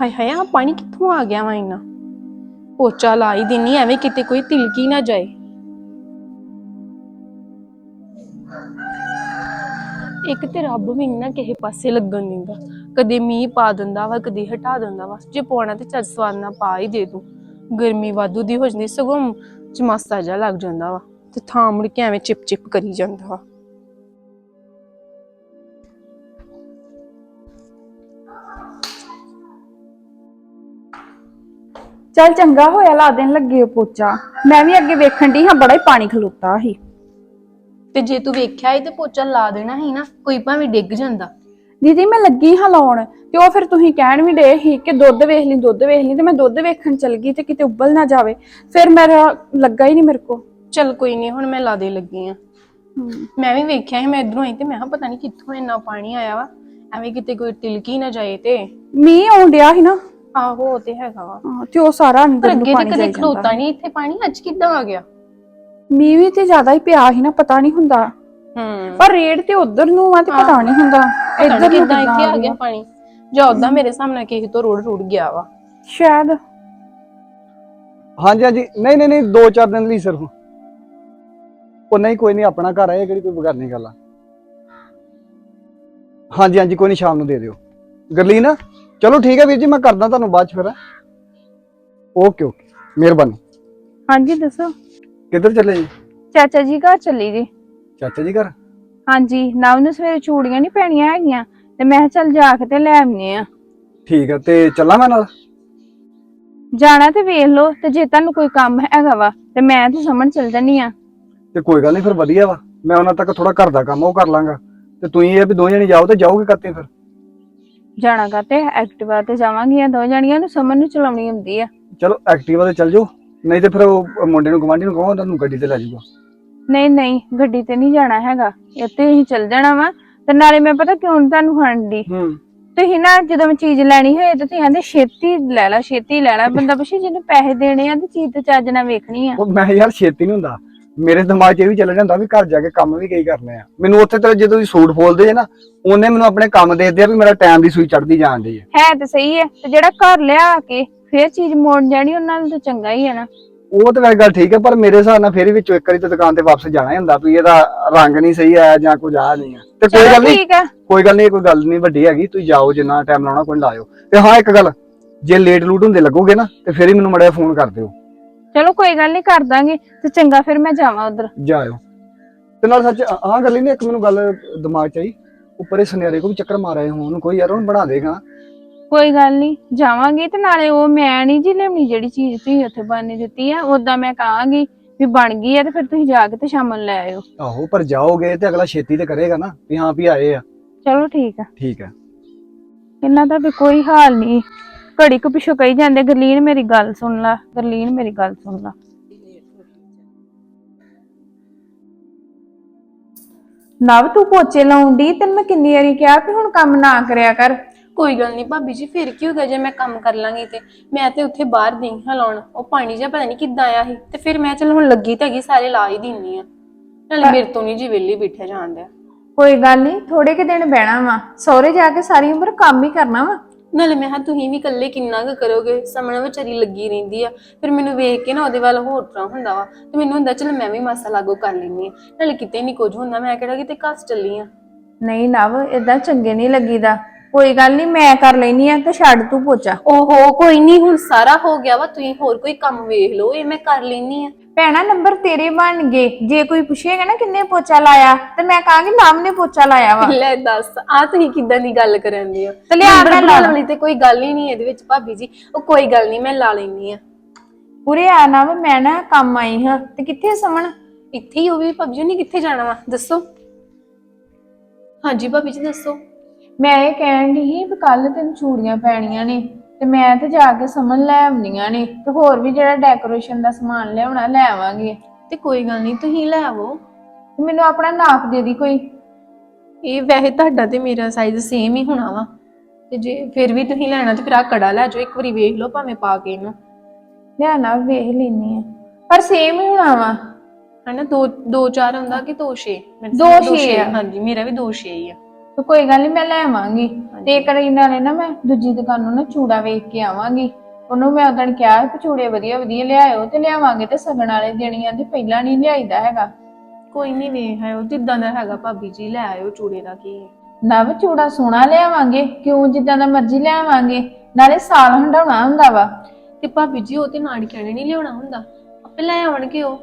ਹਾਏ ਹਾਏ ਆ ਪਾਣੀ ਕਿੱਥੋਂ ਆ ਗਿਆ ਵਾ ਇੰਨਾ? ਪੋਚਾ ਲਾ ਹੀ ਦਿੰਨੀ ਐਵੇਂ ਕਿਤੇ ਕੋਈ ਤਿਲਕੀ ਨਾ ਜਾਏ। ਇੱਕ ਤੇ ਰੱਬ ਵੀ ਨਾ ਕਿਸੇ ਪਾਸੇ ਲੱਗਣ ਦਿੰਦਾ। ਕਦੇ ਮੀਂਹ ਪਾ ਦਿੰਦਾ ਵਾ, ਕਦੇ ਹਟਾ ਦਿੰਦਾ ਵਾ। ਜੇ ਪਾਉਣਾ ਤੇ ਚੱਜ ਸਵਾਦ ਨਾਲ ਪਾ ਹੀ ਦੇ ਦੂੰ ਗਰਮੀ ਵਾਧੂ ਦੀ ਹੋ ਜਾਂਦੀ, ਸਗੋਂ ਚਮਾਸਾ ਜਾ ਲੱਗ ਜਾਂਦਾ ਵਾ। ਤੇ ਥਾਂ ਮੁੜ ਕੇ ਐਵੇਂ ਚਿਪ ਚਿਪ ਕਰੀ ਜਾਂਦਾ ਵਾ। ਚੱਲ ਚੰਗਾ ਹੋਇਆ ਲਾ ਦੇਣ ਲੱਗੇ ਉਹ ਪੋਚਾ। ਮੈਂ ਵੀ ਅੱਗੇ ਵੇਖਣ ਦੀ ਹਾਂ ਬੜਾ ਹੀ ਪਾਣੀ ਖਲੋਤਾ ਸੀ। ਤੇ ਜੇ ਤੂੰ ਵੇਖਿਆ ਹੀ ਤੇ ਪੋਚਾ ਲਾ ਦੇਣਾ ਸੀ ਨਾ ਕੋਈ ਭਾਵੇਂ ਡਿੱਗ ਜਾਂਦਾ। ਦੀਦੀ ਮੈਂ ਲੱਗੀ ਹਾਂ ਲਾਉਣ ਤੇ ਉਹ ਫਿਰ ਤੁਸੀਂ ਕਹਿਣ ਵੀ ਡੇ ਸੀ ਕਿ ਦੁੱਧ ਵੇਖ ਲਈ ਦੁੱਧ ਵੇਖ ਲਈ ਤੇ ਮੈਂ ਦੁੱਧ ਵੇਖਣ ਚਲ ਗਈ ਤੇ ਕਿਤੇ ਉੱਬਲ ਨਾ ਜਾਵੇ। ਫਿਰ ਮੇਰਾ ਲੱਗਾ ਹੀ ਨਹੀਂ ਮੇਰੇ ਕੋ ਚੱਲ ਕੋਈ ਨਹੀਂ ਹੁਣ ਮੈਂ ਲਾ ਦੇ ਲੱਗੀ ਆ ਮੈਂ ਵੀ ਵੇਖਿਆ ਸੀ ਮੈਂ ਇਧਰੋਂ ਆਈ ਤੇ ਮੈਂ ਕਿਹਾ ਪਤਾ ਨਹੀਂ ਕਿੱਥੋਂ ਇੰਨਾ ਪਾਣੀ ਆਇਆ ਵਾ। ਐਵੇਂ ਕਿਤੇ ਕੋਈ ਤਿਲਕੀ ਨਾ ਜਾਏ ਤੇ। ਮੀਂਹ ਆਉਣ ਡਿਆ ਸੀ ਨਾ। ਆਹੋ ਉਹ ਤੇ ਹੈਗਾ ਵਾ। ਹਾਂ, ਤੇ ਉਹ ਸਾਰਾ ਪਰ ਅੰਦਰ ਨੂੰ ਅੱਗੇ ਤੇ ਪਾਣੀ ਕਦੇ ਜਾਈ ਜਾਂਦਾ। ਖਲੋਤਾ ਨਹੀਂ ਇੱਥੇ ਪਾਣੀ ਅੱਜ ਕਿੱਦਾਂ ਆ ਗਿਆ? ਮੀਂਹ ਵੀ ਤੇ ਜ਼ਿਆਦਾ ਹੀ ਪਿਆ ਸੀ ਨਾ ਪਤਾ ਨਹੀਂ ਹੁੰਦਾ। ਹੂੰ। ਪਰ ਰੇਡ ਤੇ ਉਧਰ ਨੂੰ ਆ ਤੇ ਪਤਾ ਨਹੀਂ ਹੁੰਦਾ। ਇੱਧਰ ਨੂੰ ਕਿੱਦਾਂ ਇੱਥੇ ਆ ਗਿਆ। ਪਾਣੀ। ਜਾਂ ਉਦਾਂ ਮੇਰੇ ਸਾਹਮਣੇ ਕਿਸੇ ਤੋਂ ਰੋੜ ਰੁੜ ਗਿਆ ਵਾ। ਸ਼ਾਇਦ। ਹਾਂਜੀ ਹਾਂਜੀ। ਨਹੀਂ ਨਹੀਂ ਨਹੀਂ ਦੋ ਚਾਰ ਦਿਨ ਲਈ ਸਿਰਫ ਉਹ ਨਹੀਂ ਕੋਈ ਨਹੀਂ ਆਪਣਾ ਘਰ ਹੈ ਇਹ ਕਿਹੜੀ ਕੋਈ ਬਗਾਨੀ ਗੱਲ ਆ। ਹਾਂਜੀ ਹਾਂਜੀ ਕੋਈ ਨਹੀਂ ਸ਼ਾਮ ਨੂੰ ਦੇ ਦਿਓ। ਗਰਲੀਨ? ਚਲੋ ਠੀਕ ਹੈ ਵੀਰ ਜੀ ਮੈਂ ਕਰਦਾ ਤੁਹਾਨੂੰ ਬਾਅਦ ਚ ਫਿਰ ਓਕੇ ਓਕੇ ਮਿਹਰਬਾਨੀ। ਹਾਂਜੀ ਦੱਸੋ। ਕਿੱਧਰ ਚੱਲੇ ਜੀ? ਚਾਚਾ ਜੀ ਘਰ ਚੱਲੀ ਜੀ। ਚਾਚਾ ਜੀ ਘਰ? ਹਾਂਜੀ ਨਾ ਉਹਨੂੰ ਸਵੇਰੇ ਚੂੜੀਆਂ ਨਹੀਂ ਪੈਣੀਆਂ ਹੈਗੀਆਂ ਤੇ ਮੈਂ ਕਿਹਾ ਚੱਲ ਜਾ ਕੇ ਤੇ ਲੈ ਆਉਂਦੇ ਆ ਠੀਕ ਹੈ ਤੇ ਚੱਲਾਂ ਮੈਂ ਨਾਲ? ਜਾਣਾ ਤੇ ਵੇਖ ਲਓ ਤੇ ਜੇ ਤੁਹਾਨੂੰ ਕੋਈ ਕੰਮ ਹੈਗਾ ਵਾ ਤੇ ਮੈਂ ਤੇ ਸਮਝ ਚੱਲ ਜਾਨੀ ਆ ਤੇ ਕੋਈ ਗੱਲ ਨਹੀਂ ਫਿਰ ਵਧੀਆ ਵਾ। ਮੈਂ ਉਹਨਾਂ ਤੱਕ ਥੋੜਾ ਘਰ ਦਾ ਕੰਮ ਉਹ ਕਰ ਲਾਂਗਾ। ਤੇ ਤੁਸੀਂ ਇਹ ਵੀ ਦੋ ਜਣੇ ਜਾਓ ਤੇ ਜਾਓਗੇ ਕਰਤੇ ਫਿਰ? ਜਾਣਾ ਕਰਤੇ ਐਕਟਿਵਾ ਤੇ ਜਾਵਾਂਗੀਆਂ ਦੋ ਜਣੀਆਂ ਨੂੰ ਸਮਝ ਨੂੰ ਚਲਾਉਣੀ ਹੁੰਦੀ ਆ। ਚਲੋ ਐਕਟਿਵਾ ਤੇ ਚੱਲ ਜਾਓ ਨਹੀਂ ਤੇ ਫਿਰ ਉਹ ਮੁੰਡੇ ਨੂੰ ਗਵਾਂਢੀ ਨੂੰ ਕਹੋ ਤੁਹਾਨੂੰ ਗੱਡੀ ਤੇ ਲੈ ਜਾਊਗਾ। ਨਹੀਂ ਨਹੀਂ ਗੱਡੀ ਤੇ ਨਹੀਂ ਜਾਣਾ ਹੈਗਾ ਇੱਥੇ ਹੀ ਚੱਲ ਜਾਣਾ ਵਾ ਤੇ ਨਾਲੇ ਮੈਂ ਪਤਾ ਕਿਉਂ ਨੀ ਤੁਹਾਨੂੰ ਹੰਡੀ ਹੂੰ। ਤੁਸੀਂ ਨਾ ਜਦੋਂ ਮੈਂ ਚੀਜ਼ ਲੈਣੀ ਹੋਏ ਤੇ ਤੁਸੀਂ ਕਹਿੰਦੇ ਛੇਤੀ ਲੈ ਲੈ ਛੇਤੀ ਲੈ ਲੈ ਬੰਦਾ ਪੁੱਛੇ ਜਿਹਨੂੰ ਪੈਸੇ ਦੇਣੇ ਆ ਤੇ ਚੀਜ਼ ਤੇ ਚੱਜ ਨਾਲ ਵੇਖਣੀ ਆ। ਉਹ ਮੈਂ ਯਾਰ ਛੇਤੀ ਨਹੀਂ ਹੁੰਦਾ। ਮੇਰੇ ਦਿਮਾਗ 'ਚ ਇਹ ਵੀ ਚੱਲ ਜਾਂਦਾ ਵੀ ਘਰ ਜਾ ਕੇ ਕੰਮ ਵੀ ਕਈ ਕਰਨੇ ਆ। ਮੈਨੂੰ ਉੱਥੇ ਤੇ ਜਦੋਂ ਸੂਟ ਫੋਲਦੇ ਜੇ ਨਾ ਉਹਨੇ ਮੈਨੂੰ ਆਪਣੇ ਕੰਮ ਦੇਖਦੇ ਆ ਵੀ ਮੇਰਾ ਟਾਈਮ ਦੀ ਸੂਈ ਚੜਦੀ ਜਾਣ ਦੀ ਹੈ ਹੈ ਤੇ ਸਹੀ ਹੈ ਤੇ ਜਿਹੜਾ ਘਰ ਲਿਆ ਕੇ ਫੇਰ ਚੀਜ਼ ਮੋੜ ਜਾਣੀ ਉਹਨਾਂ ਨੂੰ ਤਾਂ ਚੰਗਾ ਹੀ ਹੈ ਨਾ। ਉਹ ਤਾਂ ਵੈਸੇ ਗੱਲ ਠੀਕ ਹੈ ਪਰ ਮੇਰੇ ਹਿਸਾਬ ਨਾਲ ਫਿਰ ਵਿੱਚੋਂ ਇੱਕ ਵਾਰੀ ਤੇ ਦੁਕਾਨ ਤੇ ਵਾਪਸ ਜਾਣਾ ਹੀ ਹੁੰਦਾ ਵੀ ਇਹਦਾ ਰੰਗ ਨਹੀਂ ਸਹੀ ਆਇਆ ਜਾਂ ਕੁਝ ਆ ਨਹੀਂ ਆ। ਤੇ ਕੋਈ ਚਲੋ ਗੱਲ ਨਹੀਂ ਠੀਕ ਆ। ਕੋਈ ਗੱਲ ਨਹੀਂ ਕੋਈ ਗੱਲ ਨਹੀਂ ਵੱਡੀ ਹੈਗੀ ਤੁਸੀਂ ਜਾਓ ਜਿੰਨਾ ਟਾਈਮ ਲਾਉਣਾ ਕੋਈ ਲਾਇਓ। ਤੇ ਹਾਂ ਇੱਕ ਗੱਲ ਜੇ ਲੇਟ ਲੂਟ ਹੁੰਦੇ ਲੱਗੋਗੇ ਨਾ ਤੇ ਫਿਰ ਹੀ ਮੈਨੂੰ ਮੜਿਆ ਫੋਨ ਕਰ ਦਿਓ। ਚਲੋ ਕੋਈ ਗੱਲ ਨਹੀਂ ਕਰ ਦਾਂਗੇ ਤੇ ਚੰਗਾ ਫਿਰ ਮੈਂ ਜਾਵਾਂ ਉਧਰ। ਜਾਇਓ। ਤੇ ਨਾਲ ਸੱਚ ਆਹ ਗੱਲ ਹੀ ਨਹੀਂ ਇੱਕ ਮੈਨੂੰ ਗੱਲ ਦਿਮਾਗ 'ਚ ਆਈ ਉੱਪਰ ਸੁਨਿਆਰੇ ਕੋ ਵੀ ਚੱਕਰ ਮਾਰਿਆ ਹੋਣ ਕੋਈ ਯਾਰ ਉਹਨੂੰ ਬਣਾ ਦੇਗਾ। ਕੋਈ ਗੱਲ ਨਹੀਂ ਜਾਵਾਂਗੇ ਤੇ ਨਾਲੇ ਉਹ ਮੈਂ ਨਹੀਂ ਜੀ ਲੈਣੀ ਜਿਹੜੀ ਚੀਜ਼ ਤੁਸੀਂ ਉੱਥੇ ਬਾਨੀ ਦਿੱਤੀ ਆ ਉਦਾਂ ਮੈਂ ਕਹਾਂਗੀ ਵੀ ਬਣ ਗਈ ਆ ਤੇ ਫਿਰ ਤੁਸੀਂ ਜਾ ਕੇ ਤੇ ਸ਼ਾਮ ਨੂੰ ਲੈ ਆਇਓ। ਆਹੋ ਪਰ ਜਾਓਗੇ ਤੇ ਅਗਲਾ ਛੇਤੀ ਤੇ ਕਰੇਗਾ ਨਾ ਵੀ ਹਾਂ ਵੀ ਆਏ ਆ। ਚਲੋ ਠੀਕ ਆ। ਠੀਕ ਹੈ ਇਹਨਾਂ ਦਾ ਵੀ ਕੋਈ ਹਾਲ ਨਹੀਂ ਘੜੀ ਕੁ ਪਿੱਛੋਂ ਕਹੀ ਜਾਂਦੇ ਗਰਲੀਨ ਮੇਰੀ ਗੱਲ ਸੁਣ ਲਾ ਗਰਲੀਨ ਮੇਰੀ ਗੱਲ ਸੁਣ ਲਾ। ਨਵ ਤੂੰ ਪੋਚੇ ਲਾਉਂਦੀ ਤੈਨੂੰ ਮੈਂ ਕਿੰਨੀ ਵਾਰੀ ਕਿਹਾ ਕਿ ਹੁਣ ਕੰਮ ਨਾ ਕਰਿਆ ਕਰ। ਕੋਈ ਗੱਲ ਨਹੀਂ ਭਾਬੀ ਜੀ ਫਿਰ ਕੀ ਹੋਗਾ ਜੇ ਮੈਂ ਕੰਮ ਕਰ ਲਾਂਗੀ ਤੇ? ਮੈਂ ਤੇ ਉੱਥੇ ਬਾਹਰ ਗਈ ਹਾਂ ਲਾਉਣ ਉਹ ਪਾਣੀ ਜਿਹਾ ਪਤਾ ਨਹੀਂ ਕਿੱਦਾਂ ਆਇਆ ਸੀ। ਤੇ ਫਿਰ ਮੈਂ ਚਲ ਹੁਣ ਲੱਗੀ ਤਾਂ ਹੈਗੀ ਸਾਰੇ ਲਾ ਹੀ ਦਿੰਨੀ ਆ। ਨਾਲੇ ਮੇਰੇ ਤੋਂ ਨਹੀਂ ਜੀ ਵਿਹਲੀ ਬੈਠਿਆ ਜਾਂਦਿਆ ਕੋਈ ਗੱਲ ਨਹੀਂ ਥੋੜੇ ਕਿ ਦਿਨ ਬਹਿਣਾ ਵਾ। ਸਹੁਰੇ ਜਾ ਕੇ ਸਾਰੀ ਉਮਰ ਕੰਮ ਹੀ ਕਰਨਾ ਵਾ। ਨਾਲੇ ਮੈਂ ਹਾਂ ਤੁਸੀਂ ਵੀ ਇਕੱਲੇ ਕਿੰਨਾ ਕੁ ਕਰੋਗੇ? ਸਾਹਮਣੇ ਵਿਚਾਰੀ ਲੱਗੀ ਰਹਿੰਦੀ ਆ। ਫਿਰ ਮੈਨੂੰ ਵੇਖ ਕੇ ਨਾ ਉਹਦੇ ਵੱਲ ਹੋਰ ਤਰ੍ਹਾਂ ਹੁੰਦਾ ਵਾ। ਤੇ ਮੈਨੂੰ ਹੁੰਦਾ ਚਲ ਮੈਂ ਵੀ ਮਾਸਾ ਲਾਗੋ ਕਰ ਲੈਣੀ ਆ। ਨਾਲੇ ਕਿਤੇ ਨਹੀਂ ਕੁਝ ਹੁੰਦਾ ਮੈਂ ਕਿਹੜਾ ਕਿਤੇ ਘਸ ਚੱਲੀ ਆ। ਨਹੀਂ ਨਵ ਇਦਾਂ ਚੰਗੇ ਨਹੀਂ ਲੱਗੀਦਾ। ਕੋਈ ਗੱਲ ਨਹੀਂ ਮੈਂ ਕਰ ਲੈਨੀ ਆ ਤੇ ਛੱਡ ਤੂੰ ਪੋਚਾ। ਓਹੋ ਕੋਈ ਨਹੀਂ ਹੁਣ ਸਾਰਾ ਹੋ ਗਿਆ ਵਾ। ਤੁਸੀਂ ਹੋਰ ਕੋਈ ਕੰਮ ਵੇਖ ਲਓ ਇਹ ਮੈਂ ਕਰ ਲੈਣੀ ਆ। ਭੈਣਾ ਨੰਬਰ ਤੇਰੇ ਬਣ ਗਏ। ਜੇ ਕੋਈ ਪੁੱਛੇਗਾ ਨਾ ਕਿੰਨੇ ਪੋਚਾ ਲਾਇਆ ਤੇ ਮੈਂ ਕਹਾਂਗੀ ਨਾਮ ਨੇ ਪੋਚਾ ਲਾਇਆ ਵਾ। ਲੈ ਦੱਸ ਆ ਤੁਸੀਂ ਕਿੱਦਾਂ ਦੀ ਗੱਲ ਕਰਨ ਦੀ ਹੋ? ਤੇ ਲਿਆ ਮੈਂ ਲਾ। ਵਾਲੀ ਤੇ ਕੋਈ ਗੱਲ ਹੀ ਨਹੀਂ ਇਹਦੇ ਵਿੱਚ ਭਾਬੀ ਜੀ। ਉਹ ਕੋਈ ਗੱਲ ਨਹੀਂ ਮੈਂ ਲਾ ਲੈਣੀ ਆ ਪੂਰੇ ਆ ਨਾ ਮੈਂ ਨਾ ਕੰਮ ਆਈ ਹਾਂ। ਤੇ ਕਿੱਥੇ ਸਮਣ ਇੱਥੇ ਹੀ ਉਹ ਵੀ ਭਾਬੀ ਜੀ ਨਹੀਂ ਕਿੱਥੇ ਜਾਣਾ ਵਾ? ਦੱਸੋ। ਹਾਂਜੀ ਭਾਬੀ ਜੀ ਦੱਸੋ। ਮੈਂ ਇਹ ਕਹਿਣ ਦੀ ਸੀ ਵੀ ਕੱਲ ਤੈਨੂੰ ਚੂੜੀਆਂ ਪੈਣੀਆਂ ਨੇ। ਤੇ ਮੈਂ ਤੇ ਜਾ ਕੇ ਸਮਨ ਲੈ ਆਉਂਦੀਆਂ ਨੇ ਤੇ ਹੋਰ ਵੀ ਜਿਹੜਾ ਡੈਕੋਰੇਸ਼ਨ ਦਾ ਸਮਾਨ ਲਿਆਉਣਾ ਲੈ ਆਵਾਂਗੇ। ਤੇ ਕੋਈ ਗੱਲ ਨਹੀਂ ਤੁਸੀਂ ਲੈ ਆਵੋ। ਤੇ ਮੈਨੂੰ ਆਪਣਾ ਨਾਪ ਦੇ ਦੀ ਕੋਈ। ਇਹ ਵੈਸੇ ਤੁਹਾਡਾ ਤੇ ਮੇਰਾ ਸਾਈਜ਼ ਸੇਮ ਹੀ ਹੋਣਾ ਵਾ। ਤੇ ਜੇ ਫਿਰ ਵੀ ਤੁਸੀਂ ਲੈਣਾ ਤੇ ਫਿਰ ਆ ਕੜਾ ਲੈ ਜਾਓ ਇੱਕ ਵਾਰੀ ਵੇਖ ਲਓ ਭਾਵੇਂ ਪਾ ਕੇ ਇਹਨੂੰ। ਲਿਆਣਾ ਵੇਖ ਲੈਣੀ ਆ ਪਰ ਸੇਮ ਹੀ ਹੋਣਾ ਵਾ। ਹਨਾ ਦੋ ਦੋ ਚਾਰ ਹੁੰਦਾ ਕਿ ਦੋ ਛੇ? ਮੇਰੇ ਦੋ ਛੇ ਆ। ਹਾਂਜੀ ਮੇਰਾ ਵੀ ਦੋ ਛੇ ਹੀ ਆ। ਤੇ ਕੋਈ ਗੱਲ ਨਹੀਂ ਮੈਂ ਲੈ ਆਵਾਂਗੀ। ਤੇ ਇੱਕ ਵਾਰੀ ਨਾਲੇ ਨਾ ਮੈਂ ਦੂਜੀ ਦੁਕਾਨੋਂ ਨਾ ਚੂੜਾ ਵੇਖ ਕੇ ਆਵਾਂਗੀ। ਉਹਨੂੰ ਮੈਂ ਉਦੋਂ ਕਿਹਾ ਕਿ ਚੂੜੇ ਵਧੀਆ ਵਧੀਆ ਲਿਆਇਓ ਤੇ ਲਿਆਵਾਂਗੇ ਤੇ ਸਗਣ ਵਾਲੇ ਦੇਣੀਆਂ ਤੇ ਪਹਿਲਾਂ ਨਹੀਂ ਲਿਆਈਦਾ ਹੈਗਾ। ਕੋਈ ਨਹੀਂ ਵੇਖ ਆਇਓ ਜਿੱਦਾਂ ਦਾ ਹੈਗਾ ਭਾਬੀ ਜੀ ਲੈ ਆਇਓ ਚੂੜੇ ਦਾ ਕੀ। ਹੈ। ਨਵ ਚੂੜਾ ਸੋਹਣਾ ਲਿਆਵਾਂਗੇ ਕਿਉਂ ਜਿੱਦਾਂ ਦਾ ਮਰਜ਼ੀ ਲਿਆਵਾਂਗੇ ਨਾਲੇ ਸਾਲ ਹੰਡਾਉਣਾ ਹੁੰਦਾ ਵਾ। ਤੇ ਭਾਬੀ ਜੀ ਉਹ ਤੇ ਨਾਨਕਿਆਂ ਨੇ ਨਹੀਂ ਲਿਆਉਣਾ ਹੁੰਦਾ ਆਪੇ ਲੈ ਆਉਣਗੇ ਉਹ।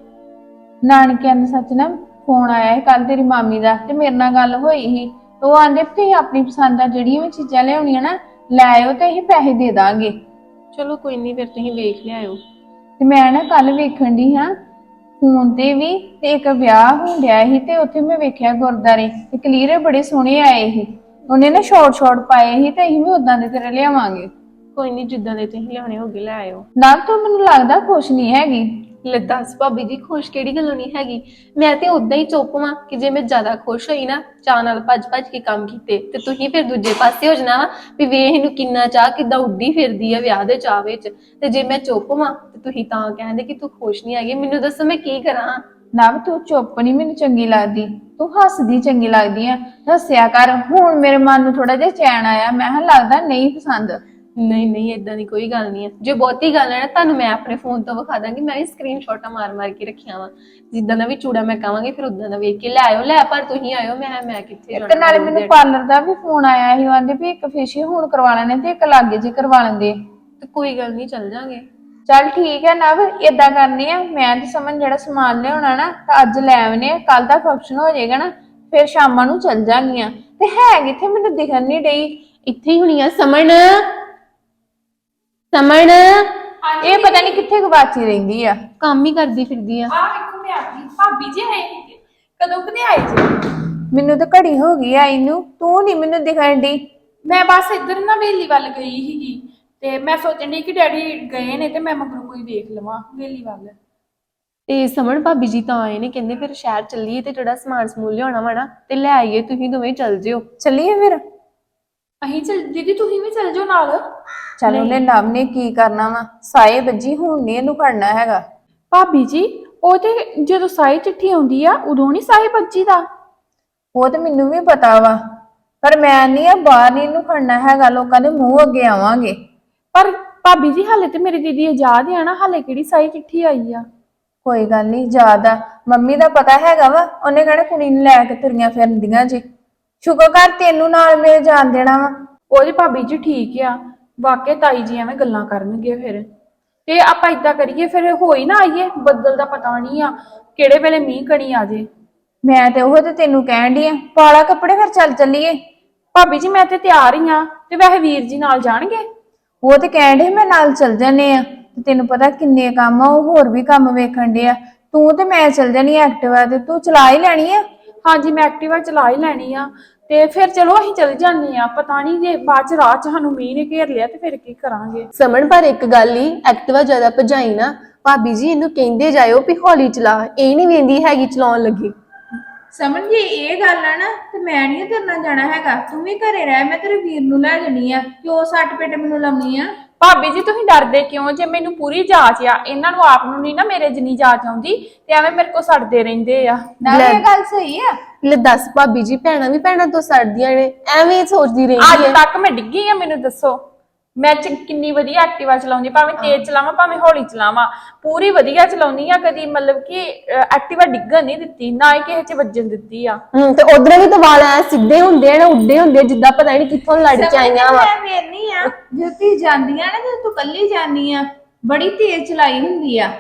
ਨਾਨਕਿਆਂ ਦੇ ਸੱਚ ਨਾ ਫੋਨ ਆਇਆ ਸੀ ਕੱਲ ਤੇਰੀ ਮਾਮੀ ਦਾ ਤੇ ਮੇਰੇ ਨਾਲ ਗੱਲ ਹੋਈ ਸੀ। ਉਹ ਆਂਦੇ ਵੀ ਤੁਸੀਂ ਆਪਣੀ ਪਸੰਦ ਦਾ ਜਿਹੜੀਆਂ ਵੀ ਚੀਜ਼ਾਂ ਲਿਆਉਣੀਆਂ ਨਾ ਲੈ ਆਇਓ ਤੇ ਅਸੀਂ ਪੈਸੇ ਦੇ ਦਾਂਗੇ। ਚਲੋ ਕੋਈ ਨਹੀਂ ਫਿਰ ਤੁਸੀਂ ਵੇਖ ਲਿਆਇਓ। ਤੇ ਮੈਂ ਨਾ ਕੱਲ ਵੇਖਣ ਦੀ ਹਾਂ ਫੋਨ ਤੇ ਵੀ ਤੇ ਇੱਕ ਵਿਆਹ ਹੋਣ ਡਿਆ ਸੀ ਤੇ ਉੱਥੇ ਮੈਂ ਵੇਖਿਆ ਗੁਰਦਾਰੇ ਤੇ ਕਲੀਰੇ ਬੜੇ ਸੋਹਣੇ ਆਏ ਸੀ। ਉਹਨੇ ਨਾ ਸ਼ਾਰਟ ਸ਼ਾਰਟ ਪਾਏ ਸੀ ਤੇ ਅਸੀਂ ਵੀ ਉਦਾਂ ਦੇ ਤੇਰੇ ਲਿਆਵਾਂਗੇ। ਕੋਈ ਨਹੀਂ ਜਿੱਦਾਂ ਦੇ ਤੁਸੀਂ ਲਿਆਉਣੇ ਹੋਗੇ ਲੈ ਆਇਓ। ਨਾ ਤੂੰ ਮੈਨੂੰ ਲੱਗਦਾ ਖੁਸ਼ ਨਹੀਂ ਹੈਗੀ। ਲੈ ਦੱਸ ਭਾਬੀ ਜੀ, ਖੁਸ਼ ਕਿਹੜੀ ਗੱਲੋਂ ਨਹੀਂ ਹੈਗੀ? ਮੈਂ ਤੇ ਉਦਾਂ ਹੀ ਚੁੱਪ ਵਾਂ ਕਿ ਜੇ ਮੈਂ ਜ਼ਿਆਦਾ ਖੁਸ਼ ਹੋਈ ਨਾ ਚਾਹ ਨਾਲ ਭੱਜ ਭੱਜ ਕੇ ਕੰਮ ਕੀਤੇ ਤੇ ਤੁਸੀਂ ਫਿਰ ਦੂਜੇ ਪਾਸੇ ਹੋ ਜਾਣਾ ਵਾ ਵੀ ਵੇਖ ਇਹਨੂੰ ਕਿੰਨਾ ਚਾਹ ਕਿੱਦਾਂ ਉੱਡੀ ਫਿਰਦੀ ਆ ਵਿਆਹ ਦੇ ਚਾਹ ਵਿੱਚ। ਤੇ ਜੇ ਮੈਂ ਚੁੱਪ ਵਾਂ ਤੇ ਤੁਸੀਂ ਤਾਂ ਕਹਿੰਦੇ ਕਿ ਤੂੰ ਖੁਸ਼ ਨਹੀਂ ਹੈਗੀ। ਮੈਨੂੰ ਦੱਸੋ ਮੈਂ ਕੀ ਕਰਾਂ? ਨਵ ਤੂੰ ਚੁੱਪ ਨਹੀਂ ਮੈਨੂੰ ਚੰਗੀ ਲੱਗਦੀ। ਤੂੰ ਹੱਸਦੀ ਚੰਗੀ ਲੱਗਦੀ ਆ। ਹੱਸਿਆ ਕਰ। ਹੁਣ ਮੇਰੇ ਮਨ ਨੂੰ ਥੋੜਾ ਜਿਹਾ ਚੈਨ ਆਇਆ। ਮੈਂ ਕਿਹਾ ਲੱਗਦਾ ਨਹੀਂ ਪਸੰਦ। ਨਹੀਂ ਨਹੀਂ ਇਦਾਂ ਦੀ ਕੋਈ ਗੱਲ ਨਹੀਂ ਹੈ। ਜੇ ਬਹੁਤੀ ਗੱਲ ਹੈ ਨਾ ਤੁਹਾਨੂੰ ਮੈਂ ਆਪਣੇ ਫੋਨ ਤੋਂ ਵਿਖਾ ਦਾਂਗੀ ਮੈਂ ਵੀ ਸਕਰੀਨਸ਼ਾਟਾਂ ਮਾਰ ਮਾਰ ਕੇ ਰੱਖੀਆਂ ਵਾ। ਜਿੱਦਾਂ ਦਾ ਵੀ ਚੂੜਾ ਮੈਂ ਕਹਾਂਗੀ ਫਿਰ ਉਦਾਂ ਦਾ ਵੇਖ ਕੇ ਲੈ ਆਇਓ। ਲੈ ਪਰ ਤੁਸੀਂ ਆਇਓ ਮੈਂ ਮੈਂ ਕਿੱਥੇ ਤੇ ਨਾਲੇ ਮੈਨੂੰ ਪਾਰਲਰ ਦਾ ਵੀ ਫੋਨ ਆਇਆ ਸੀ ਉਹ ਆਂਦੇ ਵੀ ਇੱਕ ਫੇਸ਼ੀਅਲ ਹੁਣ ਕਰਵਾ ਲੈਣੇ ਤੇ ਇੱਕ ਲਾਗੇ ਜੇ ਕਰਵਾ ਲੈਂਦੇ। ਤੇ ਕੋਈ ਗੱਲ ਨਹੀਂ ਚੱਲ ਜਾਾਂਗੇ। ਚੱਲ ਠੀਕ ਹੈ ਨਵ ਏਦਾਂ ਕਰਨੀ ਆ। ਮੈਂ ਤੇ ਸਮਝ ਜਿਹੜਾ ਸਮਾਨ ਲਿਆਉਣਾ ਨਾ ਤਾਂ ਅੱਜ ਲੈ ਆਵਨੇ ਆ ਕੱਲ ਦਾ ਫੰਕਸ਼ਨ ਹੋ ਜਾਏਗਾ ਨਾ ਫਿਰ ਸ਼ਾਮਾਂ ਨੂੰ ਚੱਲ ਜਾਣਗੀਆਂ ਤੇ ਹੈ ਕਿੱਥੇ? ਮੈਨੂੰ ਦਿਖਣ ਨਹੀਂ ਡਈ। ਇੱਥੇ ਹੀ ਹੋਣੀ ਆ ਸਮਣ ਸਮਣ ਇਹ ਪਤਾ ਨਹੀਂ ਕਿੱਥੇ ਗਵਾਚੀ ਰਹਿੰਦੀ ਆ। ਕੰਮ ਹੀ ਕਰਦੀ ਫਿਰਦੀ ਆ। ਆ ਵੇਖੋ ਮੈਂ ਆ ਗਈ ਭਾਬੀ ਜੀ ਆਏ ਸੀਗੇ ਕਦੋਂ ਕਦੇ ਆਏ ਜੀ? ਮੈਨੂੰ ਤਾਂ ਘੜੀ ਹੋ ਗਈ ਆਈ ਨੂੰ ਤੂੰ ਨਹੀਂ ਮੈਨੂੰ ਦਿਖਣ ਡਈ। ਮੈਂ ਬਸ ਇੱਧਰ ਨਾ ਵੇਲੀ ਵੱਲ ਗਈ ਸੀਗੀ ਤੇ ਮੈਂ ਸੋਚਣ ਡਈ ਕਿ ਡੈਡੀ ਗਏ ਨੇ ਤੇ ਮੈਂ ਮਗਰੋਂ ਕੋਈ ਵੇਖ ਲਵਾਂ ਵੇਲੀ ਵੱਲ। ਤੇ ਸਮਣ ਭਾਬੀ ਜੀ ਤਾਂ ਆਏ ਨੇ ਕਹਿੰਦੇ ਫਿਰ ਸ਼ਹਿਰ ਚੱਲੀਏ ਤੇ ਜਿਹੜਾ ਸਮਾਨ ਸਮੂਨ ਲਿਆਉਣਾ ਵਾ ਨਾ ਤੇ ਲੈ ਆਈਏ ਤੁਸੀਂ ਦੋਵੇਂ ਚੱਲ ਜਿਓ। ਚੱਲੀਏ ਫਿਰ? ਅਹੀਂ ਚੱਲ ਦੀਦੀ ਤੁਸੀਂ ਵੀ ਚੱਲ ਜਾਓ ਨਾਲ। ਚੱਲ ਉਹਨੇ ਨਵ ਨੇ ਕੀ ਕਰਨਾ ਵਾ? ਸਾਏ ਵੱਜੀ ਹੁਣ ਨਹੀਂ ਇਹਨੂੰ ਖੜਨਾ ਹੈਗਾ। ਭਾਬੀ ਜੀ ਉਹ ਤੇ ਜਦੋਂ ਸਾਈ ਚਿੱਠੀ ਆਉਂਦੀ ਆ ਉਦੋਂ ਨਹੀਂ ਸਾਈ ਬੱਜੀ ਦਾ ਉਹ ਤੇ ਮੈਨੂੰ ਵੀ ਪਤਾ ਵਾ ਪਰ ਮੈਂ ਨਹੀਂ ਆ ਬਾਹਰ ਨਹੀਂ ਇਹਨੂੰ ਖੜਨਾ ਹੈਗਾ ਲੋਕਾਂ ਦੇ ਮੂੰਹ ਅੱਗੇ ਆਵਾਂਗੇ। ਪਰ ਭਾਬੀ ਜੀ ਹਾਲੇ ਤੇ ਮੇਰੀ ਦੀਦੀ ਆਜ਼ਾਦ ਆ ਨਾ ਹਾਲੇ ਕਿਹੜੀ ਸਾਈ ਚਿੱਠੀ ਆਈ ਆ? ਕੋਈ ਗੱਲ ਨਹੀਂ ਜ਼ਿਆਦਾ ਮੰਮੀ ਦਾ ਪਤਾ ਹੈਗਾ ਵਾ ਉਹਨੇ ਕਹਿਣਾ ਕੁੜੀ ਨੂੰ ਲੈ ਕੇ ਤੁਰੀਆਂ ਫਿਰਦੀਆਂ ਜੀ। ਸ਼ੁਕਰ ਕਰ ਤੈਨੂੰ ਨਾਲ ਮੇਰੇ ਜਾਣ ਦੇਣਾ ਵਾ। ਉਹਦੀ ਭਾਬੀ ਜੀ ਠੀਕ ਆ। ਵਾਕਿਆ ਤਾਈ ਜੀ ਐਵੇਂ ਗੱਲਾਂ ਕਰਨਗੇ ਫਿਰ। ਤੇ ਆਪਾਂ ਇਦਾਂ ਕਰੀਏ ਫਿਰ ਹੋਈ ਨਾ ਆਈਏ? ਬੱਦਲ ਦਾ ਪਤਾ ਨਹੀਂ ਆ ਕਿਹੜੇ ਵੇਲੇ ਮੀਂਹ ਕਣੀ ਆ ਜੇ। ਮੈਂ ਤੇ ਉਹ ਤੇ ਤੈਨੂੰ ਕਹਿਣ ਡਈ ਆ ਪਾਲਾ ਕੱਪੜੇ ਫਿਰ ਚੱਲ ਚੱਲੀਏ। ਭਾਬੀ ਜੀ ਮੈਂ ਤੇ ਤਿਆਰ ਹੀ ਆ ਤੇ ਵੈਸੇ ਵੀਰ ਜੀ ਨਾਲ ਜਾਣਗੇ? ਉਹ ਤੇ ਕਹਿਣ ਡੇ ਮੈਂ ਨਾਲ ਚੱਲ ਜਾਂਦੇ ਆ। ਤੇ ਤੈਨੂੰ ਪਤਾ ਕਿੰਨੇ ਕੰਮ ਆ ਉਹ ਹੋਰ ਵੀ ਕੰਮ ਵੇਖਣ ਡੇ ਆ। ਤੂੰ ਤੇ ਮੈਂ ਚੱਲ ਜਾਣੀ ਐਕਟਿਵਾ ਤੇ ਤੂੰ ਚਲਾ ਹੀ ਲੈਣੀ ਆ। ਹਾਂਜੀ ਮੈਂ ਐਕਟਿਵਾ ਚਲਾ ਹੀ ਲੈਣੀ ਆ। ਤੇ ਫਿਰ ਚਲੋ ਅਸੀਂ ਚੱਲ ਜਾਂਦੇ ਆ। ਪਤਾ ਨਹੀਂ ਜੇ ਬਾਅਦ ਚ ਰਾਹ ਚ ਸਾਨੂੰ ਮੀਂਹ ਨੇ ਘੇਰ ਲਿਆ ਤੇ ਫਿਰ ਕੀ ਕਰਾਂਗੇ। ਸਮਣ ਪਰ ਇੱਕ ਗੱਲ ਹੀ ਐਕਟਿਵਾ ਜ਼ਿਆਦਾ ਭਜਾਈ ਨਾ। ਭਾਬੀ ਜੀ ਇਹਨੂੰ ਕਹਿੰਦੇ ਜਾਇਓ ਵੀ ਹੌਲੀ ਚਲਾ। ਇਹ ਨਹੀਂ ਵੇਂਦੀ ਹੈਗੀ ਚਲਾਉਣ ਲੱਗੀ। ਸਮਝ ਜੇ ਇਹ ਗੱਲ ਆ ਨਾ ਤੇ ਮੈਂ ਨਹੀਂ ਤੇਰੇ ਨਾਲ ਜਾਣਾ ਹੈਗਾ। ਤੂੰ ਵੀ ਘਰੇ ਰਹਿ ਮੈਂ ਤੇਰੇ ਵੀਰ ਨੂੰ ਲੈ ਜਾਣੀ ਆ। ਕਿਉਂ ਸੱਟ ਪੇਟ ਮੈਨੂੰ ਲਾਉਣੀ ਆ? ਭਾਬੀ ਜੀ ਤੁਸੀਂ ਡਰਦੇ ਕਿਉਂ? ਜੇ ਮੈਨੂੰ ਪੂਰੀ ਜਾਂਚ ਆ ਇਹਨਾਂ ਨੂੰ ਆਪ ਨੂੰ ਨਹੀਂ ਨਾ ਮੇਰੇ ਜਿੰਨੀ ਜਾਂਚ ਆਉਂਦੀ ਤੇ ਐਵੇਂ ਮੇਰੇ ਕੋ ਸੜਦੇ ਰਹਿੰਦੇ ਆ। ਨਾ। ਇਹ ਗੱਲ ਸਹੀ ਆ। ਲੈ ਦੱਸ ਭਾਬੀ ਜੀ ਭੈਣਾਂ ਵੀ ਭੈਣਾਂ ਤੋਂ ਸੜਦੀਆਂ ਨੇ ਐਵੇਂ ਸੋਚਦੀ ਰਹਿੰਦੀ ਅੱਜ ਹੈ। ਤੱਕ ਮੈਂ ਡਿੱਗੀ ਆ ਮੈਨੂੰ ਦੱਸੋ। ਮੈਂ ਚ ਕਿੰਨੀ ਵਧੀਆ ਐਕਟਿਵਾ ਚਲਾਉਂਦੀ ਭਾਵੇਂ ਤੇਜ਼ ਚਲਾਵਾਂ ਭਾਵੇਂ ਹੌਲੀ ਚਲਾਵਾਂ। ਪੂਰੀ ਵਧੀਆ ਚਲਾਉਂਦੀ ਆ ਕਦੀ ਮਤਲਬ ਕਿ ਐਕਟਿਵਾ ਡਿੱਗਣ ਨਹੀਂ ਦਿੱਤੀ ਨਾ ਹੀ ਕਿਸੇ 'ਚ ਵੱਜਣ ਦਿੱਤੀ ਆ। ਹੂੰ ਤੇ ਉਧਰ ਵੀ ਤਾਂ ਵਾਲ ਐ ਸਿੱਧੇ ਹੁੰਦੇ ਨੇ ਉੱਡੇ ਹੁੰਦੇ ਆ, ਜਿੱਦਾਂ ਪਤਾ ਨਹੀਂ ਕਿੱਥੋਂ ਲੜ ਕੇ ਆਈਆਂ ਵਾ। ਮੈਂ ਵੇਖਨੀ ਆ। ਜੇ ਤੀ ਜਾਂਦੀਆਂ ਨਾ ਜੇ ਤੂੰ ਕੱਲੀ ਜਾਂਦੀ ਆ ਬੜੀ ਤੇਜ਼ ਚਲਾਈ ਹੁੰਦੀ ਆ।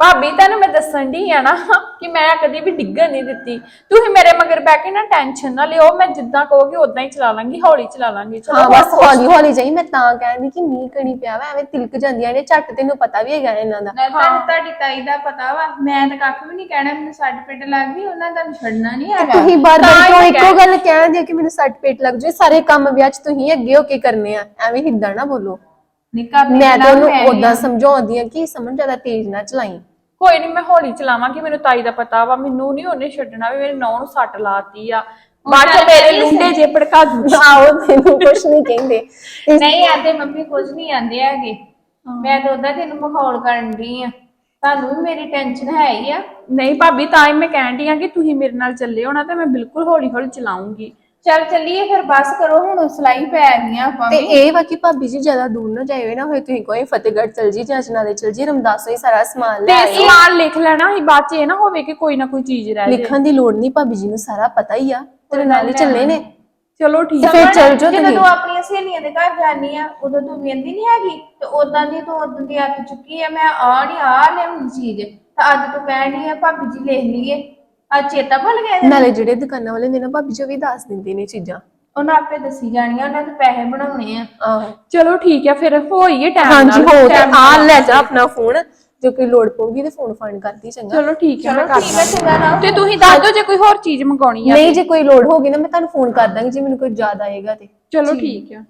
ਭਾਬੀ ਤੈਨੂੰ ਮੈਂ ਦੱਸਣ ਦੀ ਆ ਨਾ ਕਿ ਮੈਂ ਕਦੀ ਵੀ ਡਿੱਗਣ ਨਹੀਂ ਦਿੱਤੀ। ਤੁਸੀਂ ਮੇਰੇ ਮਗਰ ਬੈ ਕੇ ਨਾ ਟੈਨਸ਼ਨ ਨਾ ਲਿਓ ਮੈਂ ਜਿੱਦਾਂ ਕਹੋਗੇ ਉਦਾਂ ਹੀ ਚਲਾ ਲਾਂਗੀ ਹੌਲੀ ਚਲਾ ਲਾਂਗੀ। ਹਾਂ ਚਲੋ ਬਸ ਹੌਲੀ ਹੌਲੀ ਜਾਈ ਮੈਂ ਤਾਂ ਕਹਿੰਦੀ ਕਿ ਮੀਂਹ ਕਣੀ ਪਿਆ ਵਾ ਐਵੇਂ ਤਿਲਕ ਜਾਂਦੀਆਂ ਨੇ ਝੱਟ ਤੈਨੂੰ ਪਤਾ ਵੀ ਹੈਗਾ ਇਹਨਾਂ ਦਾ। ਨਾ ਤੁਹਾਨੂੰ ਤੁਹਾਡੀ ਤਾਈ ਦਾ ਪਤਾ ਵਾ ਮੈਂ ਤਾਂ ਕੱਖ ਵੀ ਨਹੀਂ ਕਹਿਣਾ ਮੈਨੂੰ ਸੱਟ ਪੇਟ ਲੱਗ ਗਈ ਉਹਨਾਂ ਦਾ ਛੱਡਣਾ ਨਹੀਂ ਹੈਗਾ। ਤੁਸੀਂ ਬਾਰ ਤਾਂ ਬਾਰ ਹੀ ਕਿਉਂ ਮੈਂ ਇੱਕੋ ਗੱਲ ਕਹਿੰਦੇ ਆ ਕਿ ਮੈਨੂੰ ਸੱਟ ਪੇਟ ਲੱਗ ਜਾਏ ਸਾਰੇ ਕੰਮ ਵਿਆਹ ਚ ਤੁਸੀਂ ਅੱਗੇ ਹੋ ਕੇ ਕਰਨੇ ਆ ਐਵੇਂ ਹਿੱਦਾਂ ਨਾ ਬੋਲੋ। ਨਿੱਕਾ ਮੈਂ ਤਾਂ ਉਹਨੂੰ ਉਦਾਂ ਸਮਝਾਉਂਦੀ ਆ ਕਿ ਸਮਝ ਜ਼ਿਆਦਾ ਤੇਜ਼ ਨਾ ਚਲਾਈ। ਕੋਈ ਨਹੀਂ ਮੈਂ ਹੌਲੀ ਚਲਾਵਾਂਗੀ ਮੈਨੂੰ ਤਾਈ ਦਾ ਪਤਾ ਵਾ ਮੈਨੂੰ ਨਹੀਂ ਉਹਨੇ ਛੱਡਣਾ ਵੀ ਮੇਰੇ ਨੌਂ ਨੂੰ ਸੱਟ ਲਾਤੀ ਆ। ਬਾਅਦ ਚ ਮੇਰੇ ਲੁੰਡੇ ਜੇ ਭੜਕਾ ਦੂ। ਆਓ ਤੈਨੂੰ ਕੁਛ ਨਹੀਂ ਕਹਿੰਦੇ। ਨਹੀਂ ਆਂਦੇ ਮੰਮੀ ਕੁਝ ਨਹੀਂ ਆਂਦੇ ਹੈਗੇ। ਮੈਂ ਤਾਂ ਉਹਦਾ ਤੈਨੂੰ ਮਖੌਲ ਕਰਨ ਦੀ ਆ। ਤੁਹਾਨੂੰ ਵੀ ਮੇਰੀ ਟੈਨਸ਼ਨ ਹੈ ਹੀ ਆ। ਨਹੀਂ ਭਾਬੀ ਤਾਂ ਹੀ ਮੈਂ ਕਹਿਣ ਡਈ ਆ ਕਿ ਤੁਸੀਂ ਮੇਰੇ ਨਾਲ ਚੱਲੇ ਹੋਣਾ ਤੇ ਮੈਂ ਬਿਲਕੁਲ ਹੌਲੀ ਹੌਲੀ ਚਲਾਉਂਗੀ। ਚੱਲ ਚੱਲੀਏ ਫਿਰ ਬਸ ਕਰੋ ਹੁਣ ਸਲਾਈ ਪੈ ਗਈਆਂ ਆਪਾਂ ਤੇ ਵੀ। ਇਹ ਵਾ ਕਿ ਭਾਬੀ ਜੀ ਜ਼ਿਆਦਾ ਦੂਰ ਨਾ ਜਾਇਓ ਨਾ ਹੋਏ ਤੁਸੀਂ ਕੋਈ ਫਤਿਹਗੜ੍ਹ ਚਲ ਜੀ ਜਾਂ ਅਜਨਾਲੇ ਚਲ ਜੀ ਰਮਦਾਸੋਂ ਹੀ ਸਾਰਾ ਸਮਾਨ ਤੇ ਲੈ ਆਇਓ। ਸਮਾਨ ਲਿਖ ਲੈਣਾ ਸੀ ਬਾਅਦ ਚ ਇਹ ਨਾ ਹੋਵੇ ਕਿ ਕੋਈ ਨਾ ਕੋਈ ਚੀਜ਼ ਰਹਿ ਜਾਏ ਲਿਖਣ ਦੀ ਲੋੜ ਨਹੀਂ ਭਾਬੀ ਜੀ ਨੂੰ ਸਾਰਾ ਪਤਾ ਹੀ ਆ ਤੇਰੇ ਨਾਲ ਹੀ ਚੱਲੇ ਨੇ। ਚਲੋ ਠੀਕ ਤੇ ਆ ਫਿਰ ਚੱਲ ਜਾਓ ਜਦੋਂ ਤੁਸੀਂ। ਤੂੰ ਆਪਣੀਆਂ ਸਹੇਲੀਆਂ ਦੇ ਘਰ ਜਾਨੀ ਆ ਉਦੋਂ ਤੂੰ ਵੇਂਦੀ ਨਹੀਂ ਹੈਗੀ? ਤੇ ਉਦਾਂ ਦੀ ਤੂੰ ਉਦੋਂ ਦੀ ਅੱਤ ਚੁੱਕੀ ਆ ਮੈਂ ਆ ਨਹੀਂ ਆ ਲਿਆਉਣੀ ਚੀਜ਼। ਤਾਂ ਅੱਜ ਤੂੰ ਕਹਿਣੀ ਆ ਭਾਬੀ ਜੀ ਲਿਖ ਲਈਏ। ਚੇਤਾ ਭੁੱਲ ਗਿਆ ਇਹਦਾ? ਨਾਲੇ ਜਿਹੜੇ ਦੁਕਾਨਾਂ ਵਾਲੇ ਨੇ ਨਾ ਭਾਬੀ ਜੀ ਉਹ ਵੀ ਦੱਸ ਦਿੰਦੇ ਨੇ ਚੀਜ਼ਾਂ। ਉਹਨਾਂ ਆਪੇ ਦੱਸੀ ਜਾਣੀਆਂ ਉਹਨਾਂ ਦੇ ਪੈਸੇ ਬਣਾਉਣੇ ਆ। ਆਹੋ। ਚਲੋ ਠੀਕ ਆ ਫਿਰ ਹੋਈਏ ਟਾਈਮ ਹਾਂਜੀ ਹੋ ਤੇ ਆ ਲੈ ਜਾ ਆਪਣਾ ਫੋਨ ਜੇ ਕੋਈ ਲੋੜ ਪਊਗੀ ਤੇ ਫੋਨ ਫਾਨ ਕਰਦੀ ਚੰਗਾ। ਚਲੋ ਠੀਕ ਆ ਮੈਂ ਕਰ ਠੀਕ ਹੈ ਚੰਗਾ ਨਾ ਤੇ ਤੁਸੀਂ ਦੱਸ ਦਿਓ ਜੇ ਕੋਈ ਹੋਰ ਚੀਜ਼ ਮੰਗਾਉਣੀ ਆ। ਨਹੀਂ ਜੇ ਕੋਈ ਲੋੜ ਹੋਗੀ ਨਾ ਮੈਂ ਤੁਹਾਨੂੰ ਫੋਨ ਕਰ ਦਾਂਗੀ ਜੇ ਮੈਨੂੰ ਕੋਈ ਯਾਦ ਆਏਗਾ ਤੇ। ਚਲੋ ਠੀਕ ਆ।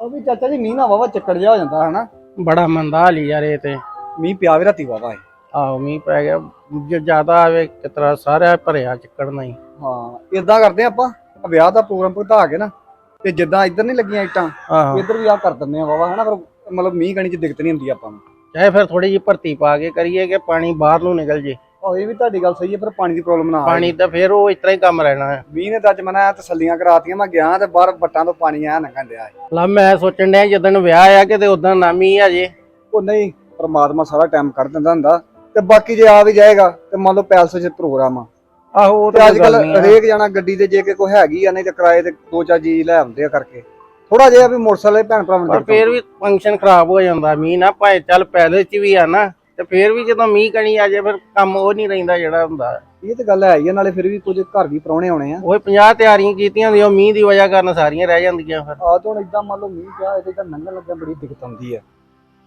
ਉਹ ਵੀ ਚਾਚਾ ਜੀ ਮੀਂਹ ਨਾ ਵਾਵਾ ਚੱਕੜ ਜਿਹਾ ਹੋ ਜਾਂਦਾ ਹਨਾ। ਬੜਾ ਮੰਦਾ ਹਾਲੀ ਯਾਰ ਇਹ ਤੇ। ਮੀਂਹ ਪਿਆ ਵੀ ਰਾਤੀ ਵਾਵਾ ਹੈ ਆਹੋ ਮੀਂਹ ਪੈ ਗਿਆ। ਜੇ ਜ਼ਿਆਦਾ ਆਵੇ ਕਿਤਰਾ ਸਾਰਾ ਭਰਿਆ ਚਿੱਕੜ ਨਹੀਂ ਹਾਂ। ਇਦਾਂ ਕਰਦੇ ਆਪਾਂ ਵਿਆਹ ਦਾ ਪ੍ਰੋਗਰਾਮ ਭੁਗਤਾ ਕੇ ਨਾ ਤੇ ਜਿੱਦਾਂ ਇੱਧਰ ਨਹੀਂ ਲੱਗੀਆਂ ਇੱਟਾਂ ਆਹੋ। ਇੱਧਰ ਵੀ ਆ ਕਰ ਦਿੰਦੇ ਆ ਵਾਵਾ ਹਨਾ ਪਰ ਮਤਲਬ ਮੀਂਹ ਕਣੀ ਚ ਦਿੱਕਤ ਨਹੀਂ ਹੁੰਦੀ ਆਪਾਂ ਨੂੰ। ਚਾਹੇ ਫਿਰ ਥੋੜੀ ਜਿਹੀ ਭਰਤੀ ਪਾ ਕੇ ਕਰੀਏ ਕਿ ਪਾਣੀ ਬਾਹਰ ਨੂੰ ਨਿਕਲ ਜੇ। ਉਹ ਇਹ ਵੀ ਤੁਹਾਡੀ ਗੱਲ ਸਹੀ ਹੈ ਪਰ ਪਾਣੀ ਦੀ ਪ੍ਰੋਬਲਮ ਨਾ ਆਵੇ ਪਾਣੀ ਤਾਂ ਫਿਰ ਉਹ ਇਸ ਤਰ੍ਹਾਂ ਹੀ ਕੰਮ ਰਹਿਣਾ ਹੈ। ਮੀਂਹ ਨੇ ਤਾਂ ਅੱਜ ਮਨਾ ਤਸੱਲੀਆਂ ਕਰਾਤੀਆਂ ਮੈਂ ਗਿਆ ਤੇ ਬਾਹਰ ਵੱਟਾਂ ਤੋਂ ਪਾਣੀ ਆਇਆ ਲੰਘਣ ਡਿਆ ਸੀ। ਲਾ ਮੈਂ ਸੋਚਣ ਡਿਆ ਜਦੋਂ ਵਿਆਹ ਆ ਕਿਤੇ ਉਦਾਂ ਨਾਮੀ ਆ ਜੇ। ਉਹ ਨਹੀਂ ਪਰਮਾਤਮਾ ਸਾਰਾ ਟਾਈਮ ਕੱਢ ਦਿੰਦਾ ਹੁੰਦਾ। ਤੇ ਬਾਕੀ ਜੇ ਆ ਵੀ ਜਾਏਗਾ ਤੇ ਮੰਨ ਲਓ ਪੈਲਸ 'ਚ ਪ੍ਰੋਗਰਾਮ ਆ ਆਹੋ ਉਹ ਤੇ ਅੱਜ ਕੱਲ ਆ। ਹਰੇਕ ਜਾਣਾ ਗੱਡੀ ਤੇ ਜੇ ਕਿ ਕੋਈ ਹੈਗੀ ਆ ਨਹੀਂ ਤੇ ਕਿਰਾਏ ਤੇ ਦੋ ਚਾਰ ਜੀ ਲੈ ਆਉਂਦੇ ਆ ਕਰਕੇ। ਥੋੜਾ ਜਿਹਾ ਵੀ ਮੋਟਰਸਾਈਕਲ ਭੈਣ ਭਰਾਵਾਂ ਨੂੰ ਪਰ ਫਿਰ ਵੀ ਫੰਕਸ਼ਨ ਖਰਾਬ ਹੋ ਜਾਂਦਾ ਮੀਂਹ ਨਾ ਭਾਵੇਂ ਚੱਲ ਪੈਦੇ ਚ ਵੀ ਆ ਨਾ। ਤੇ ਫਿਰ ਵੀ ਜਦੋਂ ਮੀਂਹ ਕਣੀ ਆ ਜੇ ਫਿਰ ਕੰਮ ਉਹ ਨਹੀਂ ਰਹਿੰਦਾ ਜਿਹੜਾ ਹੁੰਦਾ। ਇਹ ਤੇ ਗੱਲ ਹੈ ਹੀ ਆ ਨਾਲੇ ਫਿਰ ਵੀ ਕੁਝ ਘਰ ਵੀ ਪ੍ਰਾਹੁਣੇ ਆਉਣੇ ਆ। ਉਹ 50 ਤਿਆਰੀਆਂ ਕੀਤੀਆਂ ਹੁੰਦੀਆਂ ਉਹ ਮੀਂਹ ਦੀ ਵਜ੍ਹਾ ਕਾਰਨ ਸਾਰੀਆਂ ਰਹਿ ਜਾਂਦੀਆਂ ਫਿਰ। ਆ ਤੋਂ ਇਦਾਂ ਮੰਨ ਲਓ ਮੀਂਹ ਪਿਆ ਇਹਦੇ ਤਾਂ ਲੰਘਣ ਲੱਗਿਆ ਬੜੀ ਦਿੱਕਤ ਆਉਂਦੀ ਆ।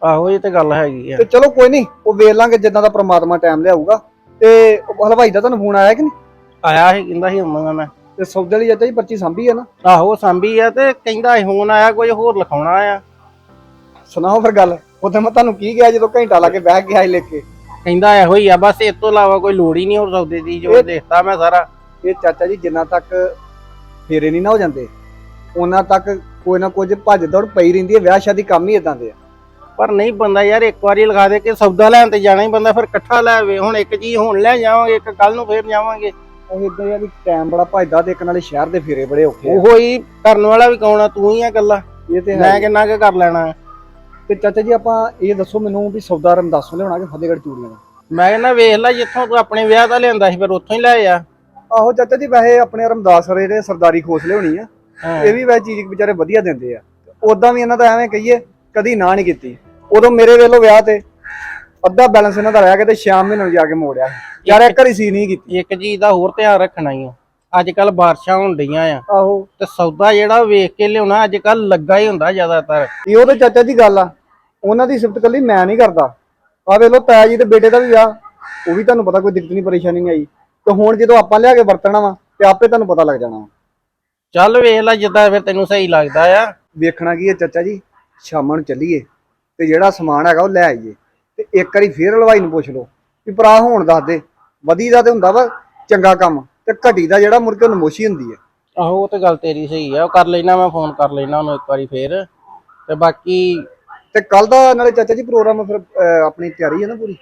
ਆਹੋ ਇਹ ਤੇ ਗੱਲ ਹੈਗੀ ਆ। ਤੇ ਚਲੋ ਕੋਈ ਨਹੀਂ ਉਹ ਵੇਖ ਲਾਂਗੇ ਜਿੱਦਾਂ ਦਾ ਪ੍ਰਮਾਤਮਾ ਟਾਈਮ ਲਿਆਊਗਾ। ਤੇ ਉਹ ਹਲਵਾਈ ਦਾ ਤੁਹਾਨੂੰ ਫੋਨ ਆਇਆ ਕਿ ਨਹੀਂ? ਆਇਆ ਸੀ ਕਹਿੰਦਾ ਸੀ ਆਉਂਗਾ ਮੈਂ ਤੇ ਸੌਦੇ ਵਾਲੀ ਚਾਚਾ ਜੀ ਪਰਚੀ ਸਾਂਭੀ ਆ ਨਾ? ਆਹੋ ਸਾਂਭੀ ਆ ਤੇ ਕਹਿੰਦਾ ਸੀ ਹੁਣ ਆਇਆ ਕੁਝ ਹੋਰ ਲਿਖਾਉਣਾ ਆ। ਸੁਣਾਓ ਫਿਰ ਗੱਲ। ਉਦੋਂ ਮੈਂ ਤੁਹਾਨੂੰ ਕੀ ਕਿਹਾ ਜਦੋਂ ਘੰਟਾ ਲਾ ਕੇ ਬਹਿ ਗਿਆ ਸੀ ਲੈ ਕੇ ਕਹਿੰਦਾ ਇਹੋ ਹੀ ਆ ਬਸ ਇਸ ਤੋਂ ਇਲਾਵਾ ਕੋਈ ਲੋੜ ਹੀ ਨਹੀਂ ਹੋਰ ਸੌਦੇ ਦੀ ਜੋ ਇਹ- ਦੇਖਤਾ ਮੈਂ ਸਾਰਾ। ਇਹ ਚਾਚਾ ਜੀ ਜਿੰਨਾ ਤੱਕ ਫੇਰੇ ਨਹੀਂ ਨਾ ਹੋ ਜਾਂਦੇ ਉਹਨਾਂ ਤੱਕ ਕੋਈ ਨਾ ਕੁਝ ਭੱਜ ਦੌੜ ਪਈ ਰਹਿੰਦੀ ਹੈ ਵਿਆਹ ਸ਼ਾਦੀ ਕੰਮ ਹੀ ਇਦਾਂ ਦੇ ਆ। ਪਰ ਨਹੀਂ ਬੰਦਾ ਯਾਰ ਇੱਕ ਵਾਰੀ ਲਗਾ ਦੇ ਕਿ ਸੌਦਾ ਲੈਣ ਤੇ ਜਾਣਾ ਹੀ ਬੰਦਾ ਫਿਰ ਇਕੱਠਾ ਲੈ ਆਵੇ। ਹੁਣ ਇੱਕ ਚੀਜ਼ ਹੁਣ ਲੈ ਜਾਵਾਂਗੇ ਇੱਕ ਕੱਲ ਨੂੰ ਫੇਰ ਜਾਵਾਂਗੇ। ਉਹ ਇਦਾਂ ਆ ਵੀ ਟਾਈਮ ਬੜਾ ਭੱਜਦਾ ਤੇ ਇੱਕ ਨਾਲੇ ਸ਼ਹਿਰ ਦੇ ਫੇਰੇ ਬੜੇ ਔਖੇ ਆ। ਉਹੋ ਹੀ ਕਰਨ ਵਾਲਾ ਵੀ ਕੌਣ ਆ ਤੂੰ ਹੀ ਆ ਗੱਲਾਂ ਇਹ ਤੇ ਮੈਂ ਕਿੰਨਾ ਕੁ ਕਰ ਲੈਣਾ। ਤੇ ਚਾਚਾ ਜੀ ਆਪਾਂ ਇਹ ਦੱਸੋ ਮੈਨੂੰ ਵੀ ਸੌਦਾ ਰਮਦਾਸੋਂ ਲਿਆਉਣਾ ਕਿ ਫਤਿਹਗੜ੍ਹ ਚੂੜੀਆਂ ਦਾ? ਮੈਂ ਕਹਿੰਦਾ ਵੇਖ ਲੈ ਜਿੱਥੋਂ ਤੂੰ ਆਪਣੇ ਵਿਆਹ ਦਾ ਲਿਆਂਦਾ ਸੀ ਫਿਰ ਉੱਥੋਂ ਹੀ ਲੈ ਆ। ਆਹੋ ਚਾਚਾ ਜੀ ਵੈਸੇ ਆਪਣੇ ਰਮਦਾਸ ਵਾਲੇ ਜਿਹੜੇ ਸਰਦਾਰੀ ਖੋਸਲੇ ਹੋਣੀ ਆ ਹਾਂ। ਇਹ ਵੀ ਵੈਸੇ ਚੀਜ਼ ਵਿਚਾਰੇ ਵਧੀਆ ਦਿੰਦੇ ਆ। ਉਦਾਂ ਵੀ ਇਹਨਾਂ ਦਾ ਐਵੇਂ ਕਹੀਏ ਕਦੀ ਨਾ ਨਹੀਂ ਕੀਤੀ। ਉਦੋਂ ਮੇਰੇ ਵੇਲੋਂ ਵਿਆਹ ਤੇ ਅੱਧਾ ਬੈਲੈਂਸ ਇਹਨਾਂ ਦਾ ਰਹਿ ਗਿਆ ਤੇ ਸ਼ਾਮ ਮਹੀਨੇ ਨੂੰ ਜਾ ਕੇ ਮੋੜਿਆ। ਯਾਰ ਇੱਕ ਵਾਰੀ ਸੀ ਨਹੀਂ ਕੀਤੀ। ਇੱਕ ਚੀਜ਼ ਦਾ ਹੋਰ ਧਿਆਨ ਰੱਖਣਾ ਹੀ ਅੱਜ ਕੱਲ ਬਾਰਿਸ਼ਾਂ ਹੋਣ ਡਈਆਂ ਆ। ਆਹੋ। ਤੇ ਸੌਦਾ ਜਿਹੜਾ ਉਹ ਵੇਖ ਕੇ ਲਿਆਉਣਾ ਅੱਜ ਕੱਲ ਲੱਗਾ ਹੀ ਹੁੰਦਾ ਜ਼ਿਆਦਾਤਰ। ਇਹ ਉਹਦੇ ਚਾਚਾ ਜੀ ਗੱਲ ਆ। ਉਹਨਾਂ ਦੀ ਸਿਫਤ ਕੱਲੀ ਮੈਂ ਨਹੀਂ ਕਰਦਾ। ਆ ਵੇਖ ਲੋ ਤਾਇਆ ਜੀ ਦੇ ਬੇਟੇ ਦਾ ਵੀ ਵਿਆਹ ਉਹ ਵੀ ਤੁਹਾਨੂੰ ਪਤਾ ਕੋਈ ਦਿੱਕਤ ਨਹੀਂ ਪਰੇਸ਼ਾਨੀ ਨਹੀਂ ਆਈ। ਤੇ ਹੁਣ ਜਦੋਂ ਆਪਾਂ ਲਿਆ ਕੇ ਵਰਤਣਾ ਵਾ ਤੇ ਆਪੇ ਤੁਹਾਨੂੰ ਪਤਾ ਲੱਗ ਜਾਣਾ ਵਾ। ਚੱਲ ਵੇਖ ਲੈ ਜਿੱਦਾਂ ਫਿਰ ਤੈਨੂੰ ਸਹੀ ਲੱਗਦਾ ਆ। ਵੇਖਣਾ ਕੀ ਹੈ ਚਾਚਾ ਜੀ ਸ਼ਾਮਾਂ ਨੂੰ ਚੱਲੀਏ ਤੇ ਜਿਹੜਾ ਸਮਾਨ ਹੈਗਾ ਉਹ ਲੈ ਆਈਏ। ਤੇ ਇੱਕ ਵਾਰੀ ਫੇਰ ਹਲਵਾਈ ਨੂੰ ਪੁੱਛ ਲਓ ਵੀ ਭਰਾ ਹੋਣ ਦੱਸ ਦੇ। ਵਧੀ ਦਾ ਤੇ ਹੁੰਦਾ ਵਾ ਚੰਗਾ ਕੰਮ। ਤੇ ਘਟੀ ਦਾ ਜਿਹੜਾ ਮੁੜ ਕੇ ਨਮੋਸ਼ੀ ਹੁੰਦੀ ਹੈ ਆਹੋ ਉਹ ਤੇ ਗੱਲ ਤੇਰੀ ਸਹੀ ਆ। ਉਹ ਕਰ ਲੈਣਾ ਮੈਂ ਫੋਨ ਕਰ ਲੈਣਾ ਉਹਨੂੰ ਇੱਕ ਵਾਰੀ ਫੇਰ। ਤੇ ਬਾਕੀ ਤੇ ਕੱਲ ਦਾ ਨਾਲੇ ਚਾਚਾ ਜੀ ਪ੍ਰੋਗਰਾਮ ਫਿਰ ਅਹ, ਆਪਣੀ ਤਿਆਰੀ ਹੈ ਨਾ ਪੂਰੀ?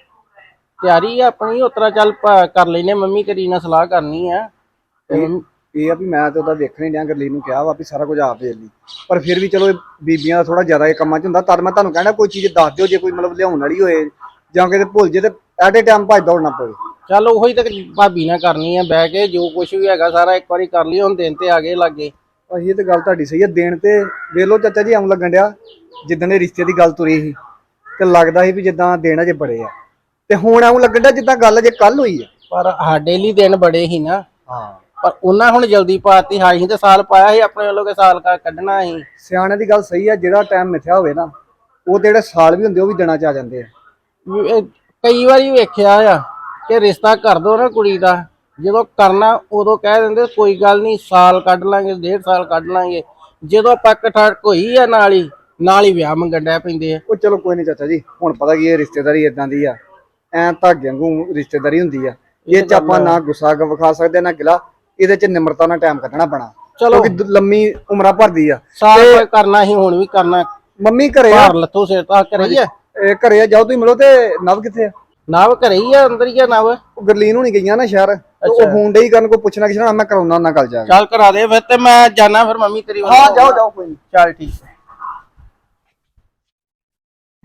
ਤਿਆਰੀ ਆ ਆਪਣੀ ਉਤਰਾ ਚੱਲ ਪ- ਕਰ ਲੈਨੇ ਮੰਮੀ ਤੇਰੀ ਨਾਲ ਸਲਾਹ ਕਰਨੀ ਆ। ਤੇ ਮੰਮੀ- ਇਹ ਆ ਵੀ ਮੈਂ ਤੇ ਉਹਦਾ ਵੇਖਣ ਹੀ ਡਿਆ ਗਰਲੀਨ ਨੂੰ ਕਿਹਾ ਵਾ ਵੀ ਸਾਰਾ ਕੁਝ ਆਪ ਵੇਖ ਲਈ। ਪਰ ਫਿਰ ਵੀ ਚਲੋ ਇਹ ਬੀਬੀਆਂ ਦਾ ਥੋੜਾ ਜ਼ਿਆਦਾ ਇਹ ਕੰਮਾਂ 'ਚ ਹੁੰਦਾ। ਤਦ ਮੈਂ ਤੁਹਾਨੂੰ ਕਹਿਣਾ ਕੋਈ ਚੀਜ਼ ਦੱਸ ਦਿਓ ਜੇ ਕੋਈ ਮਤਲਬ ਲਿਆਉਣ ਵਾਲੀ ਹੋਏ ਜਾਂ ਕਿਤੇ ਭੁੱਲ ਜੇ ਤੇ ਐਟ ਏ ਟਾਈਮ ਭੱਜ ਦੌੜਨਾ ਪਵੇ। ਚੱਲ ਉਹੀ ਤੇ ਭਾਬੀ ਨਾਲ ਕਰਨੀ ਆ ਬਹਿ ਕੇ ਜੋ ਕੁਝ ਵੀ ਹੈਗਾ ਸਾਰਾ ਇੱਕ ਵਾਰੀ ਕਰ ਲਈ ਹੁਣ ਦਿਨ ਤੇ ਆ ਗਏ ਲਾਗੇ। ਆਹੀ ਇਹ ਤੇ ਗੱਲ ਤੁਹਾਡੀ ਸਹੀ ਹੈ। ਦੇਣ ਤੇ ਵੇਖ ਲਓ ਚਾਚਾ ਜੀ ਆਉਂ ਲੱਗਣ ਡਿਆ। ਜਿੱਦਣ ਇਹ ਰਿਸ਼ਤੇ ਦੀ ਗੱਲ ਤੁਰੀ ਸੀ ਤੇ ਲੱਗਦਾ ਸੀ ਵੀ ਜਿੱਦਾਂ ਦੇਣ ਅਜੇ ਬੜੇ ਆ। ਤੇ ਹੁਣ ਆਉਂ ਲੱਗਣ ਡਿਆ ਜਿੱਦਾਂ ਗੱਲ ਅਜੇ ਕੱਲ ਹੋਈ ਆ। ਪਰ ਸਾਡੇ ਲਈ ਦਿਨ ਬੜੇ ਹੀ ਨਾ। ਹਾਂ। ਪਰ ਉਹਨਾਂ ਹੁਣ ਜਲਦੀ ਪਾਤੀ ਹਾਂ ਅਸੀਂ ਤੇ ਸਾਲ ਪਾਇਆ ਸੀ ਆਪਣੇ ਵੱਲੋਂ ਕਿ ਸਾਲ ਕਾ ਕੱਢਣਾ ਸੀ। ਸਿਆਣੇ ਦੀ ਗੱਲ ਸਹੀ ਆ ਜਿਹੜਾ ਟਾਈਮ ਮਿਥਿਆ ਹੋਵੇ ਨਾ ਉਹ ਤੇ ਜਿਹੜੇ ਸਾਲ ਵੀ ਹੁੰਦੇ ਉਹ ਵੀ ਦਿਨਾਂ 'ਚ ਆ ਜਾਂਦੇ ਆ। ਵੀ ਇਹ ਕਈ ਵਾਰੀ ਵੇਖਿਆ ਆ ਕਿ ਰਿਸ਼ਤਾ ਕਰ ਦੋ ਨਾ ਕੁੜੀ ਦਾ। ਜਦੋਂ ਕਰਨਾ ਉਦੋਂ ਕਹਿ ਦਿੰਦੇ ਕੋਈ ਗੱਲ ਨਹੀਂ ਸਾਲ ਕੱਢ ਲਾਂਗੇ ਡੇਢ ਸਾਲ ਕੱਢ ਲਾਂਗੇ। ਜਦੋਂ ਪੱਕ ਠਾਕ ਹੋਈ ਆ ਨਾਲ ਹੀ ਨਾਲ ਹੀ ਵਿਆਹ ਮੰਗਣ ਡੈ ਪੈਂਦੇ ਆ। ਉਹ ਚਲੋ ਕੋਈ ਨਹੀਂ ਚਾਚਾ ਜੀ ਹੁਣ ਪਤਾ ਕੀ ਇਹ ਰਿਸ਼ਤੇਦਾਰੀ ਇਦਾਂ ਦੀ ਆ ਐ ਧਾਗੇ ਵਾਂਗੂ ਰਿਸ਼ਤੇਦਾਰੀ ਹੁੰਦੀ ਆ। ਇਹ ਚ ਆਪਾਂ ਨਾ ਗੁੱਸਾ ਵਿਖਾ ਸਕਦੇ ਨਾ ਗਿਲਾ ਇਹਦੇ ਚ ਨਿਮਰਤਾ ਨਾਲ ਟਾਈਮ ਕੱਢਣਾ ਪੈਣਾ। ਚਲੋ। ਲੰਮੀ ਉਮਰਾਂ ਭਰਦੀ ਆ। ਸਾਲ ਕਰਨਾ ਹੀ ਹੁਣ ਵੀ ਕਰਨਾ। ਮੰਮੀ ਘਰੇ ਆ। ਲੱਥੋ ਸਿਰ ਤਾਂ ਘਰੇ ਆ। ਇਹ ਘਰੇ ਆ ਜਾਓ ਤੁਸੀਂ ਮਿਲੋ ਤੇ ਨਵ ਕਿੱਥੇ ਆ? ਨਵ ਘਰੇ ਹੀ ਆ ਅੰਦਰ ਹੀ ਆ ਨਵ। ਉਹ ਗਰਲੀਨ ਹੋਣੀ ਗਈਆਂ ਨਾ ਸ਼ਹਿਰ। ਉਹ ਅੱਛਾ। ਫੋਨ ਦੇ ਹੀ ਕਰਨ ਕੋਈ ਪੁੱਛਣਾ ਕਿਸੇ ਨਾਲ ਮੈਂ ਕਰਾਉਣਾ ਉਹਨਾਂ ਗੱਲ ਜਾ ਕੇ। ਚੱਲ ਕਰਾ ਦੇ ਫਿਰ ਤੇ ਮੈਂ ਜਾਣਾ ਫਿਰ ਮੰਮੀ ਤੇਰੀ। ਹਾਂ ਜਾਓ ਜਾਓ ਕੋਈ ਨੀ। ਚੱਲ ਠੀਕ ਹੈ।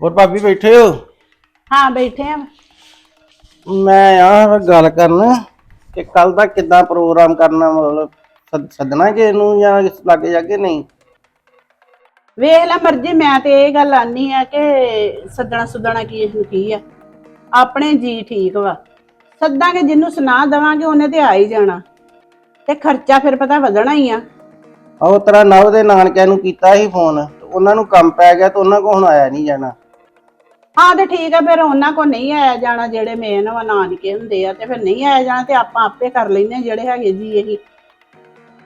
ਹੋਰ ਭਾਬੀ ਬੈਠੇ ਹੋ? ਹਾਂ ਬੈਠੇ ਆ। ਮੈਂ ਆ ਗੱਲ ਕਰਨ ਕਿ ਕੱਲ ਦਾ ਕਿੱਦਾਂ ਪ੍ਰੋਗਰਾਮ ਕਰਨਾ ਮਤਲਬ ਸੱਦ- ਸੱਦਣਾ ਕਿ ਇਹਨੂੰ ਜਾਂ ਲੱਗੇ ਜਾ ਕੇ ਨਹੀਂ? ਵੇਖ ਲੈ ਮਰਜ਼ੀ ਮੈਂ ਤੇ ਇਹ ਗੱਲ ਆਨੀ ਆ ਕਿ ਸੱਦਣਾ ਸੁੱਦਣਾ ਕੀ ਇਹਨੂੰ ਕੀ ਆ। ਆਪਣੇ ਜੀ ਠੀਕ ਵਾ। ਸੱਦਾਂਗੇ ਜਿੰਨੂੰ ਸੁਣਾ ਦਵਾਂਗੇ ਉਹਨੇ ਤੇ ਆ ਹੀ ਜਾਣਾ। ਤੇ ਖਰਚਾ ਫਿਰ ਪਤਾ ਵਧਣਾ ਹੀ ਆ। ਉਹ ਤੇਰਾ ਨਵ ਦੇ ਨਾਨਕਿਆਂ ਨੂੰ ਕੀਤਾ ਸੀ ਫੋਨ ਤੇ ਉਹਨਾਂ ਨੂੰ ਕੰਮ ਪੈ ਗਿਆ ਤੇ ਉਹਨਾਂ ਕੋ ਹੁਣ ਆਇਆ ਨਹੀਂ ਜਾਣਾ। ਹਾਂ ਤੇ ਠੀਕ ਆ ਫਿਰ ਉਹਨਾਂ ਕੋ ਨਹੀਂ ਆਇਆ ਜਾਣਾ ਜਿਹੜੇ ਮੇਨ ਵਾ ਨਾਨਕੇ ਹੁੰਦੇ ਆ ਤੇ ਫਿਰ ਨਹੀਂ ਆਇਆ ਜਾਣਾ ਤੇ ਆਪਾਂ ਆਪੇ ਕਰ ਲੈਨੇ ਆ ਜਿਹੜੇ ਹੈਗੇ ਜੀ ਇਹੀ।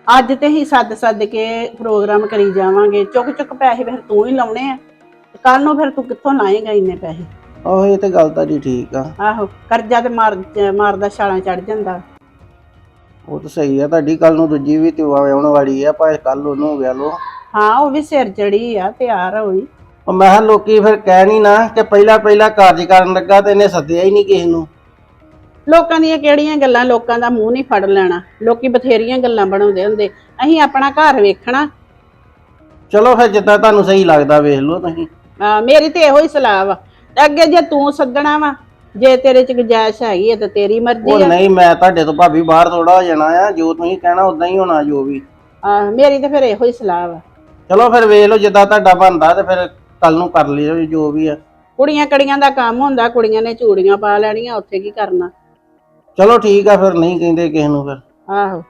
ਅੱਜ ਤੇ ਹੀ ਸੱਦ ਸੱਦ ਕੇ ਪ੍ਰੋਗਰਾਮ ਕਰੀ ਜਾਵਾਂਗੇ। ਚੁੱਕ ਚੁੱਕ ਪੈਸੇ ਫਿਰ ਤੂੰ ਹੀ ਲਾਉਣੇ ਆ। ਕੱਲ ਨੂੰ ਫਿਰ ਤੂੰ ਕਿੱਥੋਂ ਲਾਏਗਾ ਇੰਨੇ ਪੈਸੇ? ਉਹ ਇਹ ਤੇ ਗੱਲ ਤੁਹਾਡੀ ਠੀਕ ਆ। ਆਹੋ ਕਰਜ਼ਾ ਤੇ ਮਾਰ ਮਾਰਦਾ ਛਾਲਾਂ ਚੜ ਜਾਂਦਾ। ਉਹ ਤਾਂ ਸਹੀ ਆ ਤੁਹਾਡੀ ਕੱਲ ਨੂੰ ਦੂਜੀ ਵੀ ਤੇ ਆਉਣ ਵਾਲੀ ਆ ਭਾਵੇਂ ਕੱਲ ਉਹਨੂੰ ਹੋ ਗਿਆ ਲੋ ਹਾਂ ਉਹ ਵੀ ਸਿਰ ਚੜੀ ਆ ਤਿਆਰ ਹੋਈ ਉਹ ਮੈਂ ਕਿਹਾ ਲੋਕੀ ਫਿਰ ਕਹਿ ਨਹੀਂ ਨਾ ਕਿ ਪਹਿਲਾ ਪਹਿਲਾ ਕਾਰਜ ਕਰਨ ਲੱਗਾ ਤੇ ਇਹਨੇ ਸੱਦਿਆ ਹੀ ਨਹੀਂ ਕਿਸੇ ਨੂੰ। ਲੋਕਾਂ ਦੀਆਂ ਕਿਹੜੀਆਂ ਗੱਲਾਂ ਲੋਕਾਂ ਦਾ ਮੂੰਹ ਨਹੀਂ ਫੜ ਲੈਣਾ। ਲੋਕੀ ਬਥੇਰੀਆਂ ਗੱਲਾਂ ਬਣਾਉਂਦੇ ਹੁੰਦੇ। ਅਸੀਂ ਆਪਣਾ ਘਰ ਵੇਖਣਾ। ਚਲੋ ਫਿਰ ਜਿੱਦਾਂ ਤੁਹਾਨੂੰ ਸਹੀ ਲੱਗਦਾ ਵੇਖ ਲਓ ਤੁਸੀਂ। ਅਹ ਮੇਰੀ ਤੇ ਇਹੋ ਹੀ ਸਲਾਹ ਵਾ। ਤੇ ਅੱਗੇ ਜੇ ਤੂੰ ਸੱਦਣਾ ਵਾ ਜੇ ਤੇਰੇ ਚ ਗੁੰਜਾਇਸ਼ ਹੈਗੀ ਹੈ ਤਾਂ ਤੇਰੀ ਉਹ ਮਰਜ਼ੀ ਆ। ਨਹੀਂ ਮੈਂ ਤੁਹਾਡੇ ਤੋਂ ਭਾਬੀ ਬਾਹਰ ਥੋੜਾ ਹੋ ਜਾਣਾ ਆ ਜੋ ਤੁਸੀਂ ਕਹਿਣਾ ਉਦਾਂ ਹੀ ਹੋਣਾ ਜੋ ਵੀ। ਆਹ, ਮੇਰੀ ਤੇ ਫਿਰ ਇਹੋ ਹੀ ਸਲਾਹ ਵਾ। ਚਲੋ ਫਿਰ ਵੇਖ ਲਓ ਜਿੱਦਾਂ ਤੁਹਾਡਾ ਬਣਦਾ ਤੇ ਫਿਰ ਕੱਲ ਨੂੰ ਕਰ ਲਿਓ ਜੋ ਵੀ ਆ। ਕੁੜੀਆਂ ਕੜੀਆਂ ਦਾ ਕੰਮ ਹੁੰਦਾ ਕੁੜੀਆਂ ਨੇ ਚੂੜੀਆਂ ਪਾ ਲੈਣੀਆਂ ਉੱਥੇ ਕੀ ਕਰਨਾ? ਚਲੋ ਠੀਕ ਆ ਫਿਰ ਨਹੀਂ ਕਹਿੰਦੇ ਕਿਸੇ ਨੂੰ ਫਿਰ। ਆਹੋ।